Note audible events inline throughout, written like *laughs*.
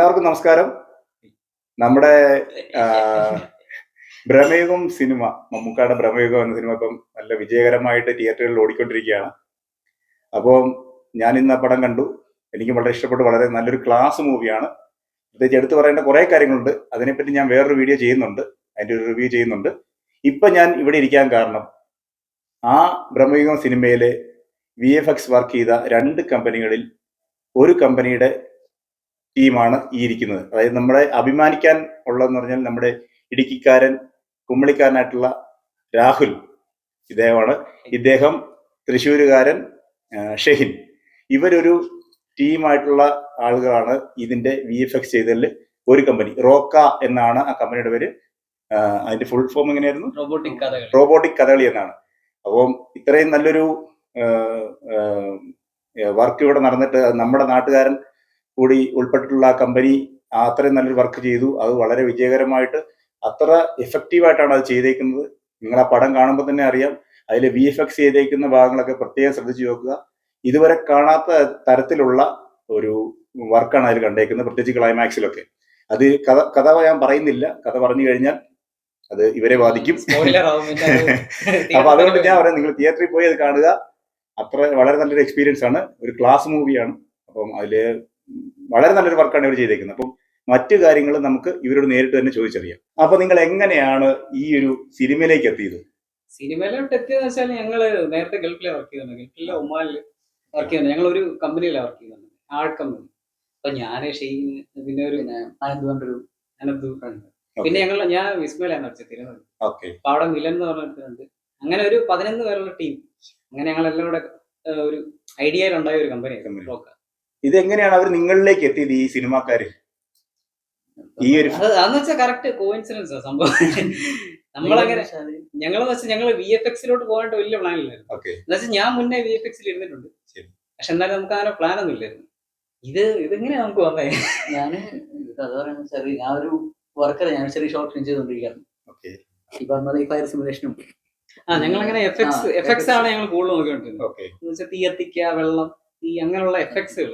എല്ലാവർക്കും നമസ്കാരം. നമ്മുടെ ഭ്രമയുഗം സിനിമ മമ്മൂക്കായുടെ ഭ്രമയുഗം എന്ന സിനിമ ഇപ്പം നല്ല വിജയകരമായിട്ട് തിയേറ്ററുകളിൽ ഓടിക്കൊണ്ടിരിക്കുകയാണ്. അപ്പോൾ ഞാൻ ഇന്ന് ആ പടം കണ്ടു. എനിക്ക് വളരെ ഇഷ്ടപ്പെട്ടു. വളരെ നല്ലൊരു ക്ലാസ് മൂവിയാണ്. പ്രത്യേകിച്ച് എടുത്തു പറയേണ്ട കുറേ കാര്യങ്ങളുണ്ട്. അതിനെപ്പറ്റി ഞാൻ വേറൊരു വീഡിയോ ചെയ്യുന്നുണ്ട്. അതിന്റെ ഒരു റിവ്യൂ ചെയ്യുന്നുണ്ട്. ഇപ്പൊ ഞാൻ ഇവിടെ ഇരിക്കാൻ കാരണം ആ ബ്രഹ്മയുഗം സിനിമയിലെ വി എഫ് എക്സ് വർക്ക് ചെയ്ത രണ്ട് കമ്പനികളിൽ ഒരു കമ്പനിയുടെ ടീമാണ് ഈ ഇരിക്കുന്നത്. അതായത് നമ്മളെ അഭിമാനിക്കാൻ ഉള്ളതെന്ന് പറഞ്ഞാൽ നമ്മുടെ ഇടുക്കിക്കാരൻ കുമ്മളിക്കാരനായിട്ടുള്ള രാഹുൽ ഇദ്ദേഹമാണ്. ഇദ്ദേഹം തൃശ്ശൂരുകാരൻ ഷെഹിൻ. ഇവരൊരു ടീമായിട്ടുള്ള ആളുകളാണ് ഇതിന്റെ വി എഫ് എക്സ് ചെയ്തതിൽ ഒരു കമ്പനി. റോക്ക എന്നാണ് ആ കമ്പനിയുടെ പേര്. അതിന്റെ ഫുൾ ഫോം എങ്ങനെയായിരുന്നു? റോബോട്ടിക് കഥകളി. റോബോട്ടിക് കഥകളി എന്നാണ്. അപ്പം ഇത്രയും നല്ലൊരു വർക്ക് ഇവിടെ നടന്നിട്ട് നമ്മുടെ നാട്ടുകാരൻ കൂടി ഉൾപ്പെട്ടിട്ടുള്ള ആ കമ്പനി അത്രയും നല്ലൊരു വർക്ക് ചെയ്തു. അത് വളരെ വിജയകരമായിട്ട് അത്ര എഫക്റ്റീവായിട്ടാണ് അത് ചെയ്തേക്കുന്നത്. നിങ്ങൾ ആ പടം കാണുമ്പോൾ തന്നെ അറിയാം. അതിൽ വി എഫ് എക്സ് ചെയ്തേക്കുന്ന ഭാഗങ്ങളൊക്കെ പ്രത്യേകം ശ്രദ്ധിച്ചു നോക്കുക. ഇതുവരെ കാണാത്ത തരത്തിലുള്ള ഒരു വർക്കാണ് അതിൽ കണ്ടേക്കുന്നത് പ്രത്യേകിച്ച് ക്ലൈമാക്സിലൊക്കെ അത് കഥ കഥ ഞാൻ പറയുന്നില്ല. കഥ പറഞ്ഞു കഴിഞ്ഞാൽ അത് ഇവരെ ബാധിക്കും. *laughs* അപ്പൊ അതുകൊണ്ട് ഞാൻ പറയാം നിങ്ങൾ തിയേറ്ററിൽ പോയി അത് കാണുക. അത്ര വളരെ നല്ലൊരു എക്സ്പീരിയൻസ് ആണ്. ഒരു ക്ലാസ് മൂവിയാണ് അപ്പം അതിൽ വളരെ നല്ലൊരു വർക്കാണ് ഇവർ ചെയ്തേക്കുന്നത്. അപ്പം മറ്റു കാര്യങ്ങൾ നമുക്ക് ഇവരോട് നേരിട്ട് തന്നെ ചോദിച്ചറിയാം. അപ്പൊ നിങ്ങൾ എങ്ങനെയാണ് ഈ ഒരു സിനിമയിലേക്ക് എത്തിയത്? സിനിമയിലോട്ട് എത്തിയെന്ന് വെച്ചാൽ ഞങ്ങൾ നേരത്തെ ഗൾഫിലെ വർക്ക് ചെയ്തിട്ടുണ്ട് ഗൾഫിലെ ഒമാനിൽ വർക്ക് ചെയ്യുന്നത് ഞങ്ങൾ ഒരു കമ്പനിയിലാണ് വർക്ക് ചെയ്യുന്നത് ആൾ കമ്പനി അപ്പൊ ഞാൻ ഷെയ്ൻ പിന്നെ ഒരു അനന്ത് അനന്തു ഫ്രണ്ട് പിന്നെ ഞങ്ങൾ ഞാൻ വിസ്മയിലാണ് ഓക്കെ അപ്പൊ അവിടെ മിലൻ എന്ന് പറഞ്ഞിട്ടുണ്ട് അങ്ങനെ ഒരു പതിനൊന്ന് പേരുള്ള ടീം അങ്ങനെ ഞങ്ങൾ കൂടെ ഒരു ഐഡിയയിലുണ്ടായ ഒരു Company. കമ്പനി ഇത് എങ്ങനെയാണ് അവർ നിങ്ങളിലേക്ക് എത്തിയത് ഈ സിനിമാക്കാര്? ഈ ഒരു അതെന്ന് വെച്ചാൽ കറക്റ്റ് കോയിൻസിഡൻസ് സംഭവം. നമ്മളങ്ങനെ ഞങ്ങളെന്ന് വെച്ചാൽ ഞങ്ങൾ വി എഫ് എക്സിലോട്ട് പോകേണ്ട വലിയ പ്ലാൻ ഇല്ലായിരുന്നു. ഓക്കെ. എന്നുവെച്ചാൽ ഞാൻ മുന്നേ വി എഫ് എക്സിൽ ഇരുന്നിട്ടുണ്ട്. ശരി. പക്ഷെ എന്നാലും നമുക്ക് അങ്ങനെ പ്ലാൻ ഒന്നും ഇല്ലായിരുന്നു. ഇത് ഇതെങ്ങനെയാ നമുക്ക് വന്നേ? ഞാൻ കഥ പറയുന്നത് ചെറിയ ഞാൻ ഒരു വർക്കർ ഞാൻ ചെറിയ ഷോർട്ട് ഫിലിം ചെയ്തുകൊണ്ടിരിക്കുകയാണ്. ഓക്കെ. ഈ പറഞ്ഞത് ഈ ഫയർ സിമുലേഷനും ആ ഞങ്ങൾ അങ്ങനെ എഫ് എക്സ് എഫ് എക്സ് ആണ് ഞങ്ങൾ കൂടുതൽ നോക്കിക്കൊണ്ടിരുന്നത്. തീയത്തിക്ക വെള്ളം വെച്ചാൽ തീ കത്തിക്കുക വെള്ളം ഈ അങ്ങനെയുള്ള എഫക്ട്സുകൾ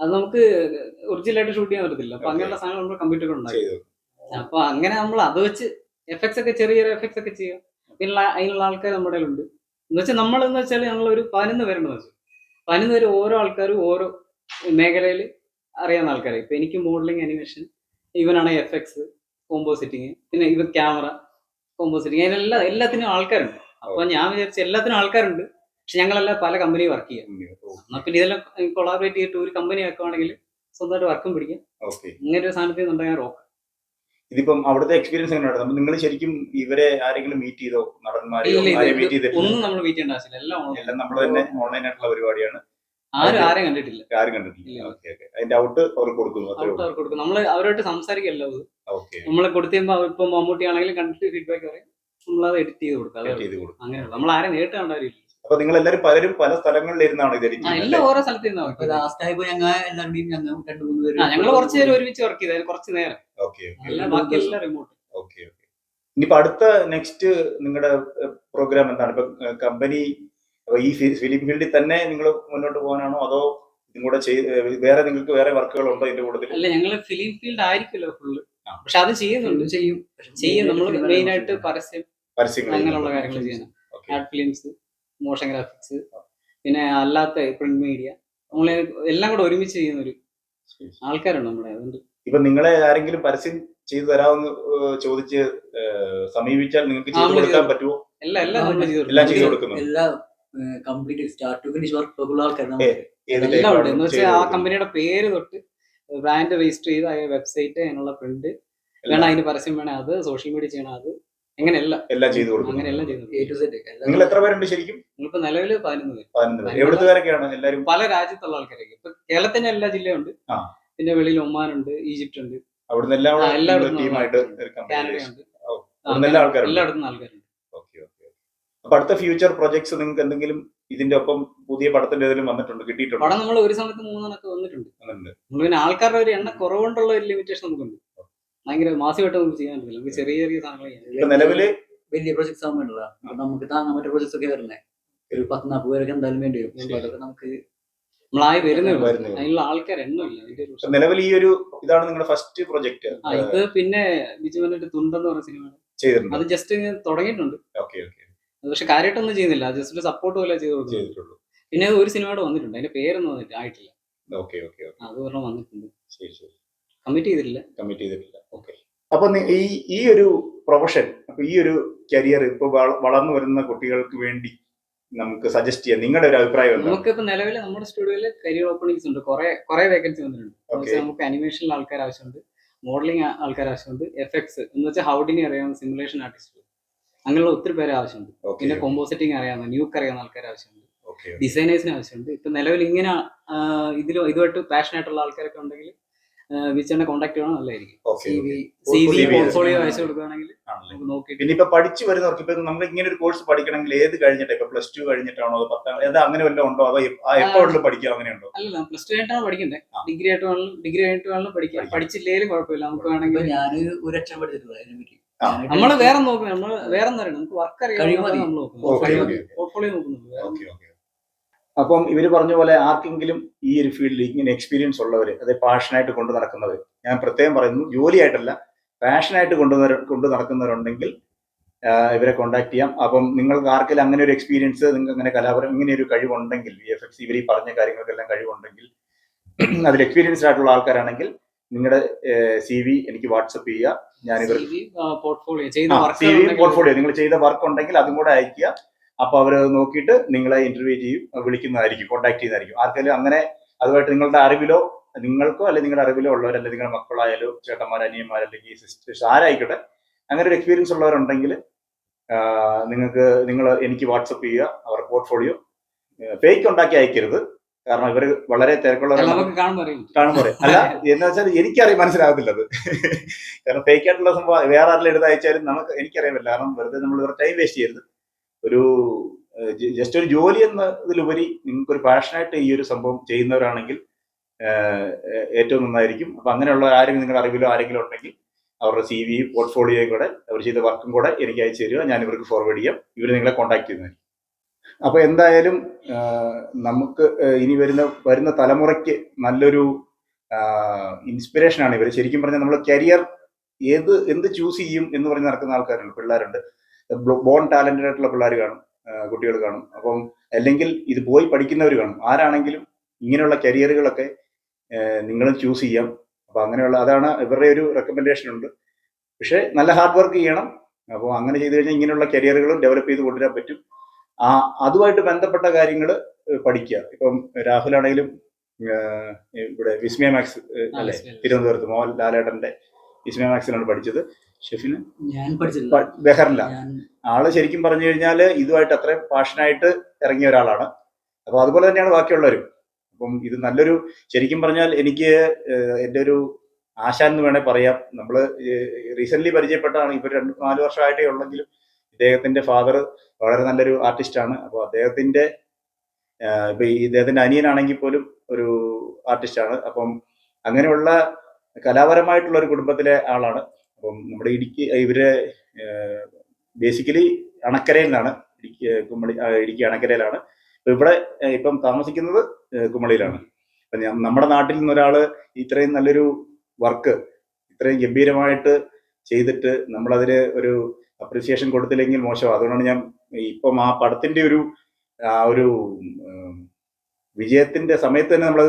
അത് നമുക്ക് ഒറിജിനലായിട്ട് ഷൂട്ട് ചെയ്യാൻ പറ്റത്തില്ല. അപ്പൊ അങ്ങനെയുള്ള സാധനങ്ങൾ നമ്മൾ കമ്പ്യൂട്ടറിൽ ഉണ്ടാക്കും. അപ്പൊ അങ്ങനെ നമ്മൾ അത് വെച്ച് എഫക്ട്സ് ഒക്കെ ചെറിയ ചെറിയ എഫക്ട്സ് ഒക്കെ ചെയ്യാം. പിന്നെ അതിനുള്ള ആൾക്കാർ നമ്മുടെ ഉണ്ട് എന്ന് വെച്ചാൽ നമ്മൾ എന്ന് വെച്ചാൽ ഞങ്ങൾ ഒരു പതിനൊന്ന് പേരുണ്ടെന്ന് വെച്ചു. പതിനൊന്ന് പേര് ഓരോ ആൾക്കാരും ഓരോ മേഖലയിൽ അറിയാവുന്ന ആൾക്കാരെ. ഇപ്പൊ എനിക്ക് മോഡലിംഗ് അനിമേഷൻ ഇവനാണ് എഫക്സ് എക്സ് കോമ്പോസിറ്റിങ് പിന്നെ ഇവ ക്യാമറ കോമ്പോസിറ്റിങ് അതിനെല്ലാം എല്ലാത്തിനും ആൾക്കാരുണ്ട്. അപ്പൊ ഞാൻ വിചാരിച്ചു എല്ലാത്തിനും ആൾക്കാരുണ്ട്. പക്ഷെ ഞങ്ങളെല്ലാം പല കമ്പനി വർക്ക് ചെയ്യാം. എന്നാൽ പിന്നെ ഇതെല്ലാം കൊളാബറേറ്റ് ചെയ്തിട്ട് ഒരു കമ്പനി ആക്കുവാണെങ്കിൽ സ്വന്തമായിട്ട് വർക്കും പിടിക്കാം. ഓക്കെ ഇങ്ങനെ ഒരു സാധനത്തിൽ നിന്നുണ്ടെങ്കിൽ റോക്ക് ഇതിപ്പം അവിടുത്തെ എക്സ്പീരിയൻസ് എങ്ങനെയാണ് നിങ്ങൾ ശരിക്കും ഇവരെ ആരെങ്കിലും മീറ്റ് ചെയ്തോ? നടന്മാരെയോ? ഇല്ല, മീറ്റ് ചെയ്തിട്ടില്ല? ഒന്നും നമ്മൾ മീറ്റ് ചെയ്യേണ്ട ആവശ്യമില്ല. എല്ലാം. എല്ലാം നമ്മൾ തന്നെ ഓൺലൈൻ ആയിട്ടുള്ള പരിപാടിയാണ്. ആരും. ആരെയും കണ്ടിട്ടില്ല. ആരും കണ്ടിട്ടില്ല. അതിന്റെ ഔട്ട് അവർ കൊടുക്കുന്നു ഔട്ട് അവർക്ക് അവർക്ക് കൊടുക്കും നമ്മൾ അവരോട്ട് സംസാരിക്കല്ലോ നമ്മൾ കൊടുത്തുമ്പോ ഇപ്പൊ മമ്മൂട്ടി ആണെങ്കിലും കണ്ടിട്ട് ഫീഡ്ബാക്ക് പറയും. നമ്മളത് എഡിറ്റ് ചെയ്ത് കൊടുക്കും. അങ്ങനെയുള്ള. നമ്മൾ ആരെയും നേരിട്ട് കണ്ടവരില്ല അപ്പൊ നിങ്ങൾ എല്ലാരും പലരും പല സ്ഥലങ്ങളിൽ ഇരുന്നാണ് ഇത് edit ആ ചെയ്യുന്നത് എല്ലാം ഓരോ സ്ഥലത്ത് നിന്നാ അപ്പൊ ലാസ്റ്റ് ആയപ്പോ ഞങ്ങൾ എല്ലാവരുടെയും ഞങ്ങൾ രണ്ടു മൂന്ന് പേര് ഞങ്ങൾ കുറച്ച് നേരം ഒരുമിച്ച് വർക്ക് ചെയ്താൽ കുറച്ച് നേരം. ഓക്കെ അല്ല ബാക്കി എല്ലാം റിമോട്ട് ഓക്കെ ഓക്കെ. ഇനിയിപ്പോ അടുത്ത നെക്സ്റ്റ് നിങ്ങളുടെ പ്രോഗ്രാം എന്താണ്? ഇപ്പൊ കമ്പനി ഈ ഫിലിം ഫീൽഡിൽ തന്നെ നിങ്ങൾ മുന്നോട്ട് പോകാനാണോ? അതോ ഇതും കൂടെ വേറെ നിങ്ങൾക്ക് വേറെ വർക്കുകൾ ഉണ്ടോ ഇതിന്റെ കൂടുതൽ അല്ല ഞങ്ങൾ ഫിലിം ഫീൽഡ് ആയിരിക്കുമല്ലോ ഫുള്ള്. പക്ഷെ അത് ചെയ്യുന്നുണ്ട്. ചെയ്യും. ചെയ്യും. നമ്മൾ മെയിൻ ആയിട്ട് പരസ്യം പരസ്യങ്ങൾ അങ്ങനെയുള്ള കാര്യങ്ങൾ ചെയ്യണം ഫിലിംസ് മോഷൻ ഗ്രാഫിക്സ് പിന്നെ അല്ലാത്ത പ്രിന്റ് മീഡിയ നമ്മളെ എല്ലാം കൂടെ ഒരുമിച്ച് ചെയ്യുന്ന ഒരു ആൾക്കാരുണ്ട് നമ്മുടെ അതുകൊണ്ട്. ഇപ്പൊ നിങ്ങളെ ആരെങ്കിലും പരസ്യം ചെയ്തു തരാമെന്ന് ചോദിച്ച് സമീപിച്ചാൽ നിങ്ങൾക്ക് ചെയ്തു കൊടുക്കാൻ പറ്റുമോ എല്ലാം എല്ലാം നമ്മൾ എല്ലാം ചെയ്തു കൊടുക്കുന്നു. എല്ലാ complete start to finish work ഉള്ള ആൾക്കാർ ഏത് എല്ലാം ഉണ്ട് എന്ന് വെച്ചാൽ ആ? കമ്പനിയുടെ പേര് തൊട്ട് ബ്രാൻഡ് രജിസ്റ്റർ ചെയ്ത് വെബ്സൈറ്റ് അതിനുള്ള പ്രിന്റ് വേണം അതിന് പരസ്യം വേണം അത് സോഷ്യൽ മീഡിയ ചെയ്യണം അത്. അങ്ങനെ എല്ലാം ചെയ്തു കൊടുക്കും. നിങ്ങൾ എത്ര പേരുണ്ട് ശരിക്കും? നിങ്ങളിപ്പോ നിലവിൽ പതിനൊന്ന് പേര്. പതിനൊന്ന് പേര്. പതിനൊന്ന് എവിടുത്തുകാരൊക്കെയാണ് എല്ലാരും പല രാജ്യത്തുള്ള ആൾക്കാരൊക്കെ. ഇപ്പൊ കേരളത്തിന്റെ എല്ലാ ജില്ലയുണ്ട്. പിന്നെ വെളിയിൽ ഒമാൻ ഉണ്ട് ഈജിപ്റ്റ് ഉണ്ട് അവിടുന്ന് ടീമായിട്ട് എല്ലായിടത്തും ആൾക്കാരുണ്ട്. ഓക്കെ ഓക്കെ അപ്പൊ അടുത്ത ഫ്യൂച്ചർ പ്രൊജക്ട്സ് നിങ്ങൾക്ക് എന്തെങ്കിലും ഇതിന്റെ ഒപ്പം പുതിയ പടത്തിന്റെ ഏതെങ്കിലും വന്നിട്ടുണ്ട്? കിട്ടിയിട്ടുണ്ട്? പടം നമ്മൾ ഒരു സമയത്ത് മൂന്നെണ്ണൊക്കെ വന്നിട്ടുണ്ട്. വന്നിട്ടുണ്ട്. നമ്മൾ പിന്നെ ആൾക്കാരുടെ ഒരു എണ്ണ കുറവുകൊണ്ടുള്ള ഒരു ലിമിറ്റേഷൻ നമുക്കുണ്ട്. ഭയങ്കര മാസമായിട്ട് നമുക്ക് ചെയ്യാൻ പറ്റില്ല നമുക്ക് ചെറിയ ചെറിയ സാധനങ്ങൾ ഇപ്പൊ നിലവിൽ വലിയ പ്രൊജക്ട്സ് ആവാൻ അപ്പൊ നമുക്ക് താങ്ങാൻ പറ്റിയ പ്രൊജക്ട്സ് ഒക്കെ വരുന്നത് ഒരു പത്ത് നാൽപ്പത് പേരൊക്കെ എന്തായാലും വേണ്ടി വരും. അതൊക്കെ നമുക്ക് നമ്മളായി വരുന്നേ വരുന്നേ അതിനുള്ള ആൾക്കാർ എണ്ണമില്ല നിലവിൽ ഈ ഒരു ഇതാണ് നിങ്ങളുടെ ഫസ്റ്റ് പ്രൊജക്ട് ഇത് പിന്നെ ബിജു പറഞ്ഞിട്ട് തുണ്ടെന്ന് പറഞ്ഞ സിനിമ ചെയ്തിട്ടുണ്ട്. അത് ജസ്റ്റ് തുടങ്ങിയിട്ടുണ്ട്. Okay okay. പക്ഷെ കാര്യമായിട്ടൊന്നും ചെയ്യുന്നില്ല. ജസ്റ്റ് ഒരു സപ്പോർട്ട് പോലെ ചെയ്ത് പിന്നെ ഒരു സിനിമയോട് വന്നിട്ടുണ്ട്. അതിന്റെ പേരൊന്നും വന്നിട്ട് ആയിട്ടില്ല. Okay okay okay. അത് ഒരെണ്ണം വന്നിട്ടുണ്ട്. ശരി ശരി. കമ്മിറ്റ് ചെയ്തിട്ടില്ല. കമ്മിറ്റ് ചെയ്തിട്ടില്ല. ഓക്കെ അപ്പൊ ഈ ഈ ഒരു പ്രൊഫഷൻ അപ്പൊ ഈ ഒരു കരിയർ ഇപ്പൊ വളർന്നു വരുന്ന കുട്ടികൾക്ക് വേണ്ടി നമുക്ക് സജസ്റ്റ് ചെയ്യാം. നിങ്ങളുടെ ഒരു അഭിപ്രായം നമുക്ക് ഇപ്പൊ നിലവിൽ നമ്മുടെ സ്റ്റുഡിയോയിൽ കരിയർ ഓപ്പണിങ്സ് ഉണ്ട്. കുറെ കുറെ വേക്കൻസി വന്നിട്ടുണ്ട്. നമുക്ക് അനിമേഷനിൽ ആൾക്കാർ ആവശ്യമുണ്ട്. മോഡലിംഗ് ആൾക്കാർ ആവശ്യമുണ്ട്. എഫക്ട്സ് എന്ന് വെച്ചാൽ ഹൗഡിനെ അറിയാവുന്ന സിമുലേഷൻ ആർട്ടിസ്റ്റ് അങ്ങനെയുള്ള ഒത്തിരി പേര് ആവശ്യമുണ്ട്. പിന്നെ കോമ്പോസിറ്റിംഗ് അറിയാവുന്ന ന്യൂക്ക് അറിയാവുന്ന ആൾക്കാർ ആവശ്യമുണ്ട്. ഡിസൈനേഴ്സിന് ആവശ്യമുണ്ട്. ഇപ്പൊ നിലവിൽ ഇങ്ങനെ ഇതിലും ഇതുമായിട്ട് പാഷനായിട്ടുള്ള ആൾക്കാരൊക്കെ ഉണ്ടെങ്കിൽ വിച്ചറിനെ കോൺടാക്ട് ചെയ്യണം നല്ലതായിരിക്കും. C V C V portfolio അയച്ചു കൊടുക്കുകയാണെങ്കിൽ നമുക്ക് നോക്കിയിട്ട് പിന്നെ ഇപ്പൊ പഠിച്ചു വരുന്നവർക്ക് ഇപ്പൊ നമ്മൾ ഇങ്ങനെ ഒരു കോഴ്സ് പഠിക്കണമെങ്കിൽ ഏത് കഴിഞ്ഞിട്ട്? ഇപ്പൊ പ്ലസ് ടു കഴിഞ്ഞിട്ടാണോ അതോ പത്താം ഏതാ അങ്ങനെ വല്ലതും ഉണ്ടോ? അതോ എപ്പോഴും പഠിക്കാം അങ്ങനെ ഉണ്ടോ? അല്ല പ്ലസ് ടു ആയിട്ടാണ് പഠിക്കണ്ടേ? ഡിഗ്രി ആയിട്ട് വേണം ഡിഗ്രി ആയിട്ട് വേണം പഠിക്കാം. പഠിച്ചില്ലേലും കുഴപ്പമില്ല. നമുക്ക് വേണമെങ്കിൽ ഞാൻ ഒരു അക്ഷരം. ഞാനൊരു നമ്മൾ വേറെ നോക്കുന്നത് നമ്മൾ വേറെ എന്താ പറയുക നമുക്ക് വർക്ക് അറിയാം. നമ്മൾ ഓക്കെ, നോക്കുന്നത് പോർട്ട്ഫോളിയോ നോക്കുന്നുണ്ട്. വേറെ ഓക്കെ ഓക്കെ. അപ്പം ഇവർ പറഞ്ഞ പോലെ ആർക്കെങ്കിലും ഈ ഒരു ഫീൽഡിൽ ഇങ്ങനെ എക്സ്പീരിയൻസ് ഉള്ളവർ അത് പാഷനായിട്ട് കൊണ്ടു നടക്കുന്നവർ ഞാൻ പ്രത്യേകം പറയുന്നു ജോലിയായിട്ടല്ല പാഷനായിട്ട് കൊണ്ടു കൊണ്ടു നടക്കുന്നവരുണ്ടെങ്കിൽ ഇവരെ കോൺടാക്ട് ചെയ്യാം. അപ്പം നിങ്ങൾക്ക് ആർക്കെങ്കിലും അങ്ങനെ ഒരു എക്സ്പീരിയൻസ് നിങ്ങൾ അങ്ങനെ കലാപരം ഇങ്ങനെ ഒരു കഴിവുണ്ടെങ്കിൽ വി എഫ് എക്സ് ഇവർ ഈ പറഞ്ഞ കാര്യങ്ങൾക്കെല്ലാം കഴിവുണ്ടെങ്കിൽ *clears throat* അതിൽ എക്സ്പീരിയൻസ്ഡ് ആയിട്ടുള്ള ആൾക്കാരാണെങ്കിൽ നിങ്ങളുടെ സി വി എനിക്ക് വാട്സപ്പ് ചെയ്യുക. ഞാൻ ഇവർ പോർട്ട്ഫോളിയോ നിങ്ങൾ ചെയ്ത വർക്ക് ഉണ്ടെങ്കിൽ അതും കൂടെ അയക്കുക അപ്പൊ അവർ നോക്കിയിട്ട് നിങ്ങളെ ഇന്റർവ്യൂ ചെയ്യും വിളിക്കുന്നതായിരിക്കും കോൺടാക്ട് ചെയ്യുന്നതായിരിക്കും. ആർക്കെങ്കിലും അങ്ങനെ അതുമായിട്ട് നിങ്ങളുടെ അറിവിലോ നിങ്ങൾക്കോ അല്ലെങ്കിൽ നിങ്ങളുടെ അറിവിലോ ഉള്ളവർ അല്ലെങ്കിൽ നിങ്ങളുടെ മക്കളായാലോ ചേട്ടന്മാർ അനിയന്മാർ അല്ലെങ്കിൽ സിസ്റ്റേഴ്സ് ആരായിക്കോട്ടെ അങ്ങനെ ഒരു എക്സ്പീരിയൻസ് ഉള്ളവരുണ്ടെങ്കിൽ നിങ്ങൾക്ക് നിങ്ങൾ എനിക്ക് വാട്സപ്പ് ചെയ്യുക അവരുടെ പോർട്ട്ഫോളിയോ ഫേക്ക് ഉണ്ടാക്കി അയക്കരുത്. കാരണം ഇവർ വളരെ തിരക്കുള്ള കാണുമ്പോൾ അല്ല എന്ന് വെച്ചാൽ എനിക്കറിയാം മനസ്സിലാകത്തില്ല അത് കാരണം ഫേക്ക് ആയിട്ടുള്ള സംഭവം വേറെ ആരെങ്കിലും എടുത്ത് അയച്ചാലും നമുക്ക് എനിക്കറിയാൻ പറ്റില്ല. കാരണം വെറുതെ നമ്മൾ ഇവർ ടൈം വേസ്റ്റ് ചെയ്യരുത്. ഒരു ജസ്റ്റ് ഒരു ജോലി എന്നതിലുപരി നിങ്ങൾക്ക് ഒരു പാഷനായിട്ട് ഈ ഒരു സംഭവം ചെയ്യുന്നവരാണെങ്കിൽ ഏറ്റവും നന്നായിരിക്കും. അപ്പൊ അങ്ങനെയുള്ള ആരെങ്കിലും നിങ്ങളുടെ അറിവിലോ ആരെങ്കിലും ഉണ്ടെങ്കിൽ അവരുടെ സി വി പോർട്ട്ഫോളിയോയും കൂടെ അവർ ചെയ്ത വർക്കും കൂടെ എനിക്ക് അയച്ചു തരിക. ഞാൻ ഇവർക്ക് ഫോർവേഡ് ചെയ്യാം. ഇവർ നിങ്ങളെ കോൺടാക്ട് ചെയ്യുന്നതായിരിക്കും. അപ്പൊ എന്തായാലും നമുക്ക് ഇനി വരുന്ന വരുന്ന തലമുറയ്ക്ക് നല്ലൊരു ഇൻസ്പിറേഷനാണ് ഇവർ ശരിക്കും പറഞ്ഞാൽ നമ്മൾ കരിയർ ഏത് എന്ത് ചൂസ് ചെയ്യും എന്ന് പറഞ്ഞ് നടക്കുന്ന ആൾക്കാരുണ്ട് പിള്ളേരുണ്ട്. ബോൺ ടാലന്റഡ് ആയിട്ടുള്ള പിള്ളേർ കാണും കുട്ടികൾ കാണും. അപ്പം അല്ലെങ്കിൽ ഇത് പോയി പഠിക്കുന്നവർ കാണും. ആരാണെങ്കിലും ഇങ്ങനെയുള്ള കരിയറുകളൊക്കെ നിങ്ങൾ ചൂസ് ചെയ്യാം. അപ്പൊ അങ്ങനെയുള്ള അതാണ് ഇവരുടെ ഒരു റെക്കമെൻഡേഷൻ ഉണ്ട്. പക്ഷേ നല്ല ഹാർഡ് വർക്ക് ചെയ്യണം. അപ്പോൾ അങ്ങനെ ചെയ്തു കഴിഞ്ഞാൽ ഇങ്ങനെയുള്ള കരിയറുകളും ഡെവലപ്പ് ചെയ്ത് കൊണ്ടുവരാൻ പറ്റും. ആ അതുമായിട്ട് ബന്ധപ്പെട്ട കാര്യങ്ങൾ പഠിക്കുക. ഇപ്പം രാഹുൽ ആണെങ്കിലും ഇവിടെ വിസ്മയ മാക്സ് അല്ലെ? അല്ലേ തിരുവനന്തപുരത്ത് മോഹൻ ലാലേട്ടന്റെ വിസ്മയ മാക്സിലാണ് പഠിച്ചത്. ഷെഫിന്? ഞാൻ പഠിച്ചിട്ടില്ല. ബെഹറില്ല ആൾ ശരിക്കും പറഞ്ഞു കഴിഞ്ഞാൽ ഇതുമായിട്ട് അത്രയും പാഷനായിട്ട് ഇറങ്ങിയ ഒരാളാണ്. അപ്പൊ അതുപോലെ തന്നെയാണ് ബാക്കിയുള്ളവരും. അപ്പം ഇത് നല്ലൊരു ശരിക്കും പറഞ്ഞാൽ എനിക്ക് എന്റെ ഒരു ആശാൻ എന്ന് വേണേൽ പറയാം. നമ്മൾ റീസെന്റ് പരിചയപ്പെട്ടാണ് ഇപ്പൊ രണ്ട് നാല് വർഷമായിട്ടേ ഉള്ളെങ്കിലും ഇദ്ദേഹത്തിന്റെ ഫാദർ വളരെ നല്ലൊരു ആർട്ടിസ്റ്റാണ് അപ്പോൾ അദ്ദേഹത്തിന്റെ ഇപ്പൊ ഇദ്ദേഹത്തിന്റെ അനിയനാണെങ്കിൽ പോലും ഒരു ആർട്ടിസ്റ്റാണ് അപ്പം അങ്ങനെയുള്ള കലാപരമായിട്ടുള്ള ഒരു കുടുംബത്തിലെ ആളാണ്. അപ്പം നമ്മുടെ ഇടുക്കി ഇവരെ ബേസിക്കലി അണക്കരയിൽ നിന്നാണ് ഇടുക്കി ആ, ഇടുക്കി അണക്കരയിലാണ്. ഇപ്പൊ ഇവിടെ ഇപ്പം താമസിക്കുന്നത് കുമളിയിലാണ്. അപ്പൊ നമ്മുടെ നാട്ടിൽ നിന്ന് ഒരാൾ ഇത്രയും നല്ലൊരു വർക്ക് ഇത്രയും ഗംഭീരമായിട്ട് ചെയ്തിട്ട് നമ്മളതിന് ഒരു അപ്രിസിയേഷൻ കൊടുത്തില്ലെങ്കിൽ മോശമാണ് അതുകൊണ്ടാണ് ഞാൻ ഇപ്പം ആ പടത്തിന്റെ ഒരു ആ ഒരു വിജയത്തിന്റെ സമയത്ത് തന്നെ നമ്മൾ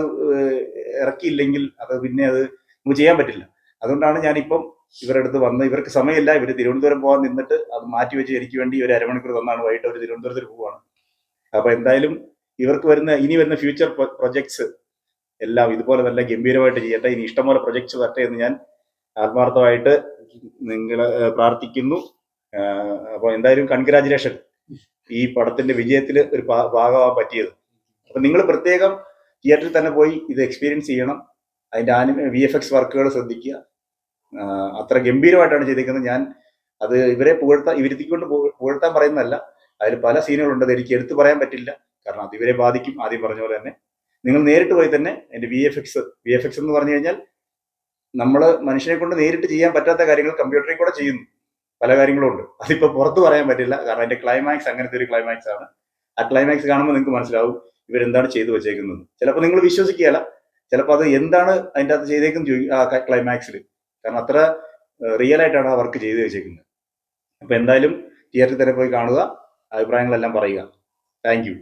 ഇറക്കിയില്ലെങ്കിൽ അത് പിന്നെ അത് നമുക്ക് ചെയ്യാൻ പറ്റില്ല. അതുകൊണ്ടാണ് ഞാനിപ്പം ഇവരുടെ അടുത്ത് വന്ന് ഇവർക്ക് സമയമില്ല. ഇവർ തിരുവനന്തപുരം പോകാൻ നിന്നിട്ട് അത് മാറ്റി വെച്ച് എനിക്ക് വേണ്ടി ഒരു അരമണിക്കൂർ തന്നാണ് വൈകിട്ട് അവർ തിരുവനന്തപുരത്തിൽ പോവാണ്. അപ്പൊ എന്തായാലും ഇവർക്ക് വരുന്ന ഇനി വരുന്ന ഫ്യൂച്ചർ പ്രൊജക്ട്സ് എല്ലാം ഇതുപോലെ നല്ല ഗംഭീരമായിട്ട് ചെയ്യട്ടെ. ഇനി ഇഷ്ടംപോലെ പ്രൊജക്ട്സ് വരട്ടെ എന്ന് ഞാൻ ആത്മാർത്ഥമായിട്ട് നിങ്ങളെ പ്രാർത്ഥിക്കുന്നു. അപ്പോൾ അപ്പൊ എന്തായാലും കൺഗ്രാചുലേഷൻ ഈ പടത്തിന്റെ വിജയത്തിൽ ഒരു ഭാഗമാവാൻ പറ്റിയത്. അപ്പൊ നിങ്ങൾ പ്രത്യേകം തിയേറ്ററിൽ തന്നെ പോയി ഇത് എക്സ്പീരിയൻസ് ചെയ്യണം. അതിന്റെ ആനിമ വി എഫ് എക്സ് വർക്കുകൾ ശ്രദ്ധിക്കുക. അത്ര ഗംഭീരമായിട്ടാണ് ചെയ്തിരിക്കുന്നത്. ഞാൻ അത് ഇവരെ പുകഴ്ത്താൻ ഇവരുത്തിക്കൊണ്ട് പുകഴ്ത്താൻ പറയുന്നതല്ല. അതിൽ പല സീനുകളുണ്ട് അത് എനിക്ക് എടുത്തു പറയാൻ പറ്റില്ല. കാരണം അത് ഇവരെ ബാധിക്കും ആദ്യം പറഞ്ഞ പോലെ തന്നെ. നിങ്ങൾ നേരിട്ട് പോയി തന്നെ എന്റെ V F X V F X എന്ന് പറഞ്ഞു കഴിഞ്ഞാൽ നമ്മൾ മനുഷ്യനെ കൊണ്ട് നേരിട്ട് ചെയ്യാൻ പറ്റാത്ത കാര്യങ്ങൾ കമ്പ്യൂട്ടറിൽ കൂടെ ചെയ്യുന്നു. പല കാര്യങ്ങളും ഉണ്ട്. അതിപ്പോ പുറത്ത് പറയാൻ പറ്റില്ല. കാരണം അതിന്റെ ക്ലൈമാക്സ് അങ്ങനത്തെ ഒരു ക്ലൈമാക്സ് ആണ്. ആ ക്ലൈമാക്സ് കാണുമ്പോൾ നിങ്ങൾക്ക് മനസ്സിലാവും ഇവരെന്താണ് ചെയ്തു വെച്ചേക്കുന്നത്. ചിലപ്പോൾ നിങ്ങൾ വിശ്വസിക്കുകയല്ല. ചിലപ്പോൾ അത് എന്താണ് അതിന്റെ അകത്ത് ചെയ്തേക്കും ആ ക്ലൈമാക്സിൽ കാരണം അത്ര റിയൽ ആയിട്ടാണ് ആ വർക്ക് ചെയ്തു വെച്ചേക്കുന്നത്. അപ്പൊ എന്തായാലും തിയേറ്ററിൽ തന്നെ പോയി കാണുക അഭിപ്രായങ്ങളെല്ലാം പറയുക. Thank you